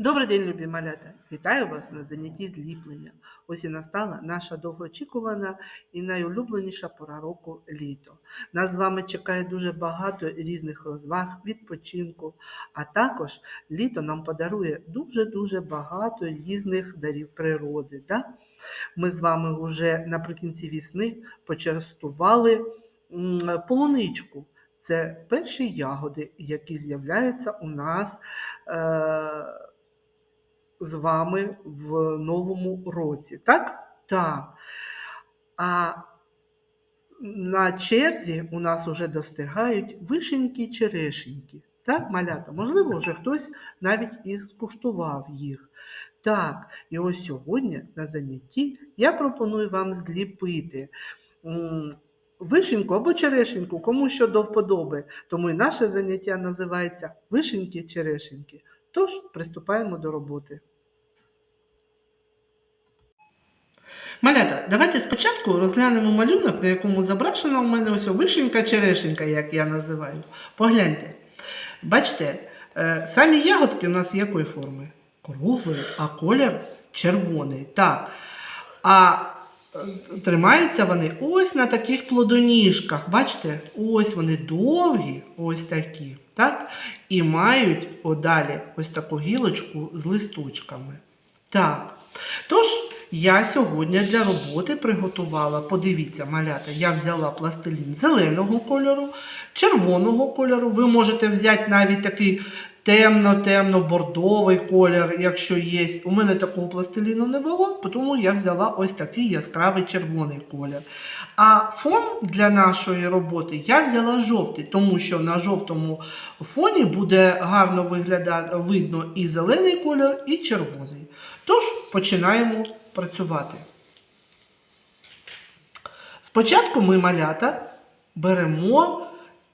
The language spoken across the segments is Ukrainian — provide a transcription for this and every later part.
Добрий день, любі малята! Вітаю вас на занятті зліплення. Ось і настала наша довгоочікувана і найулюбленіша пора року літо. Нас з вами чекає дуже багато різних розваг, відпочинку, а також літо нам подарує дуже-дуже багато різних дарів природи. Да? Ми з вами вже наприкінці весни почастували полуничку. Це перші ягоди, які з'являються у нас. Е- з вами в новому році. Так? Так. А на черзі у нас вже достигають вишеньки черешеньки. Так, малята? Можливо, вже хтось навіть і скуштував їх. Так, і ось сьогодні на занятті я пропоную вам зліпити вишеньку або черешеньку, кому що до вподоби. Тому і наше заняття називається Вишеньки-черешеньки. Тож приступаємо до роботи. Малята, давайте спочатку розглянемо малюнок, на якому зображена у мене ось вишенька-черешенька, як я називаю. Погляньте. Бачите, е, самі ягодки у нас якої форми? Круглої, а колір червоний. Так. А е, тримаються вони ось на таких плодоніжках. Бачите, ось вони довгі, ось такі. Так? І мають одалі ось таку гілочку з листочками. Так. Тож, я сьогодні для роботи приготувала, подивіться, малята, я взяла пластилін зеленого кольору, червоного кольору. Ви можете взяти навіть такий темно-темно-бордовий колір, якщо є. У мене такого пластиліну не було, тому я взяла ось такий яскравий червоний колір. А фон для нашої роботи я взяла жовтий, тому що на жовтому фоні буде гарно виглядати, видно і зелений колір, і червоний. Тож починаємо працювати. Спочатку ми малята беремо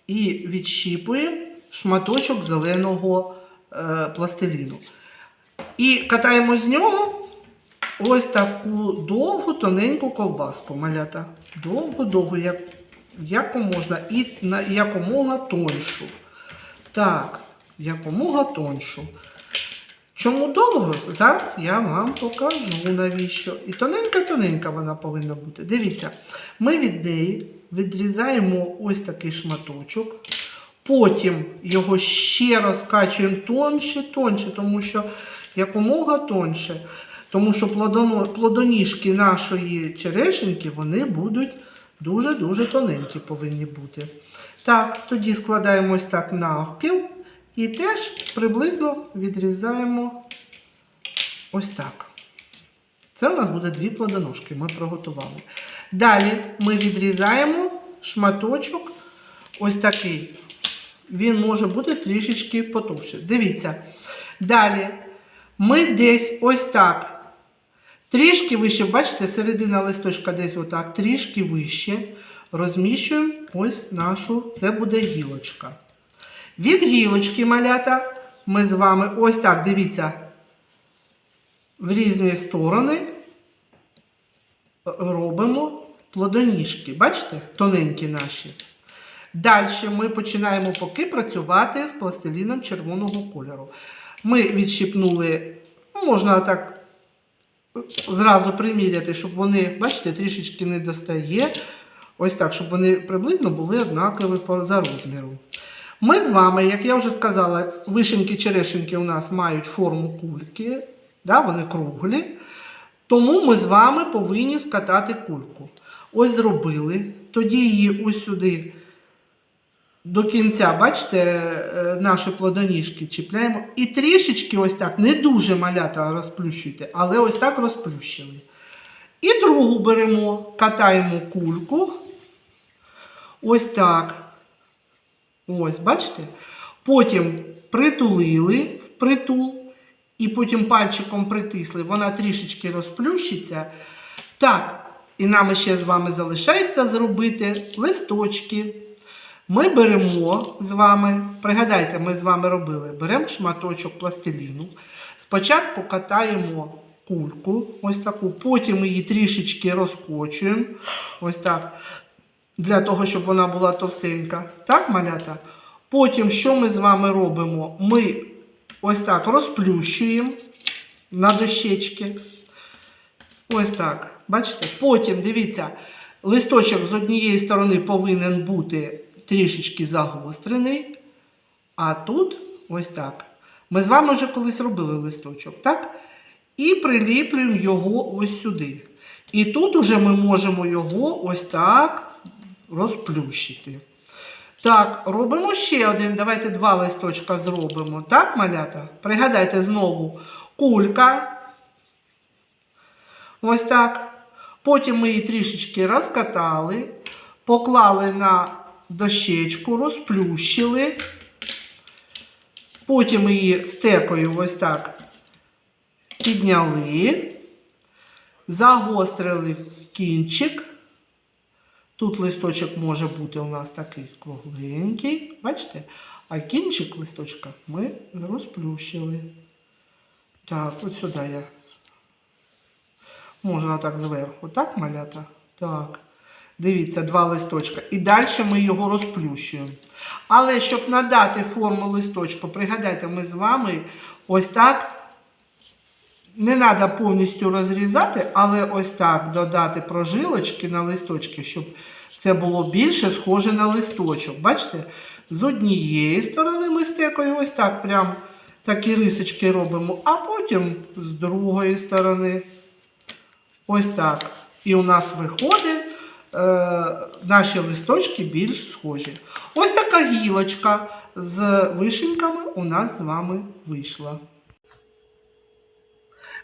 і відщіпуємо шматочок зеленого е, пластиліну. І катаємо з нього ось таку довгу тоненьку ковбаску малята. Довгу-довгу, як, як можна, і на якомога тоншу. Так, якомога тоншу. Чому довго? Зараз я вам покажу навіщо. І тоненька-тоненька вона повинна бути. Дивіться, ми від неї відрізаємо ось такий шматочок. Потім його ще розкачуємо тонше, тонше, тому що якомога тонше. Тому що плодоніжки нашої черешеньки вони будуть дуже-дуже тоненькі повинні бути. Так, тоді складаємо ось так навпіл. І теж приблизно відрізаємо ось так. Це у нас буде дві плодоножки, ми приготували. Далі ми відрізаємо шматочок ось такий. Він може бути трішечки потовще. Дивіться. Далі ми десь ось так. Трішки вище, бачите, середина листочка десь отак, трішки вище. Розміщуємо ось нашу, це буде гілочка. Від гілочки малята ми з вами ось так, дивіться, в різні сторони робимо плодоніжки. Бачите, тоненькі наші. Далі ми починаємо поки працювати з пластиліном червоного кольору. Ми відщипнули, ну, можна так зразу приміряти, щоб вони, бачите, трішечки не достає. Ось так, щоб вони приблизно були однакові за розміром. Ми з вами, як я вже сказала, вишеньки-черешеньки у нас мають форму кульки, да, вони круглі. Тому ми з вами повинні скатати кульку. Ось зробили. Тоді її ось сюди до кінця, бачите, е, наші плодоніжки чіпляємо. І трішечки ось так, не дуже малята розплющуйте, але ось так розплющили. І другу беремо, катаємо кульку. Ось так. Ось, бачите? Потім притулили в притул, і потім пальчиком притисли, вона трішечки розплющиться. Так, і нам ще з вами залишається зробити листочки. Ми беремо з вами, пригадайте, ми з вами робили, беремо шматочок пластиліну. Спочатку катаємо кульку, ось таку, потім її трішечки розкочуємо. Ось так для того, щоб вона була товстенька. Так, малята? Потім, що ми з вами робимо? Ми ось так розплющуємо на дощечки. Ось так. Бачите? Потім, дивіться, листочок з однієї сторони повинен бути трішечки загострений, а тут ось так. Ми з вами вже колись робили листочок, так? І приліплюємо його ось сюди. І тут уже ми можемо його ось так розплющити. Так, робимо ще один. Давайте два листочка зробимо. Так, малята? Пригадайте знову кулька. Ось так. Потім ми її трішечки розкатали, поклали на дощечку, розплющили. Потім її стекою ось так підняли, загострили кінчик. Тут листочок може бути у нас такий кругленький, бачите? А кінчик листочка ми розплющили. Так, от сюди я. Можна так зверху, так, малята? Так. Дивіться, два листочка. І далі ми його розплющуємо. Але щоб надати форму листочку, пригадайте, ми з вами ось так. Не треба повністю розрізати, але ось так додати прожилочки на листочки, щоб це було більше схоже на листочок. Бачите? З однієї сторони ми стекою ось так прям такі рисочки робимо, а потім з другої сторони. Ось так. І у нас виходить наші листочки більш схожі. Ось така гілочка з вишеньками у нас з вами вийшла.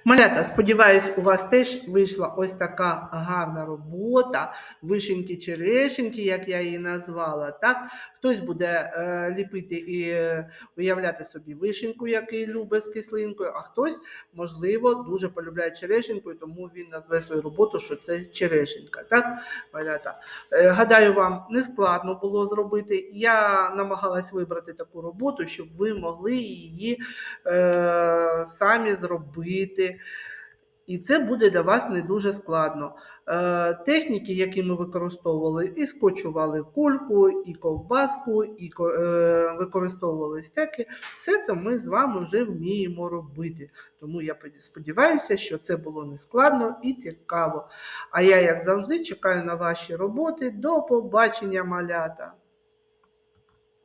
Малята, сподіваюсь, у вас теж вийшла ось така гарна робота, вишеньки черешеньки, як я її назвала. Так? Хтось буде е, ліпити і е, уявляти собі вишеньку, який любить з кислинкою, а хтось, можливо, дуже полюбляє черешеньку, і тому він назве свою роботу, що це черешенька. Так, малята? Е, гадаю, вам не складно було зробити. Я намагалась вибрати таку роботу, щоб ви могли її е, самі зробити. І це буде для вас не дуже складно. Е, техніки, які ми використовували, і скочували кульку, і ковбаску, і е, використовували стеки, все це ми з вами вже вміємо робити. Тому я сподіваюся, що це було не складно і цікаво. А я, як завжди, чекаю на ваші роботи. До побачення, малята!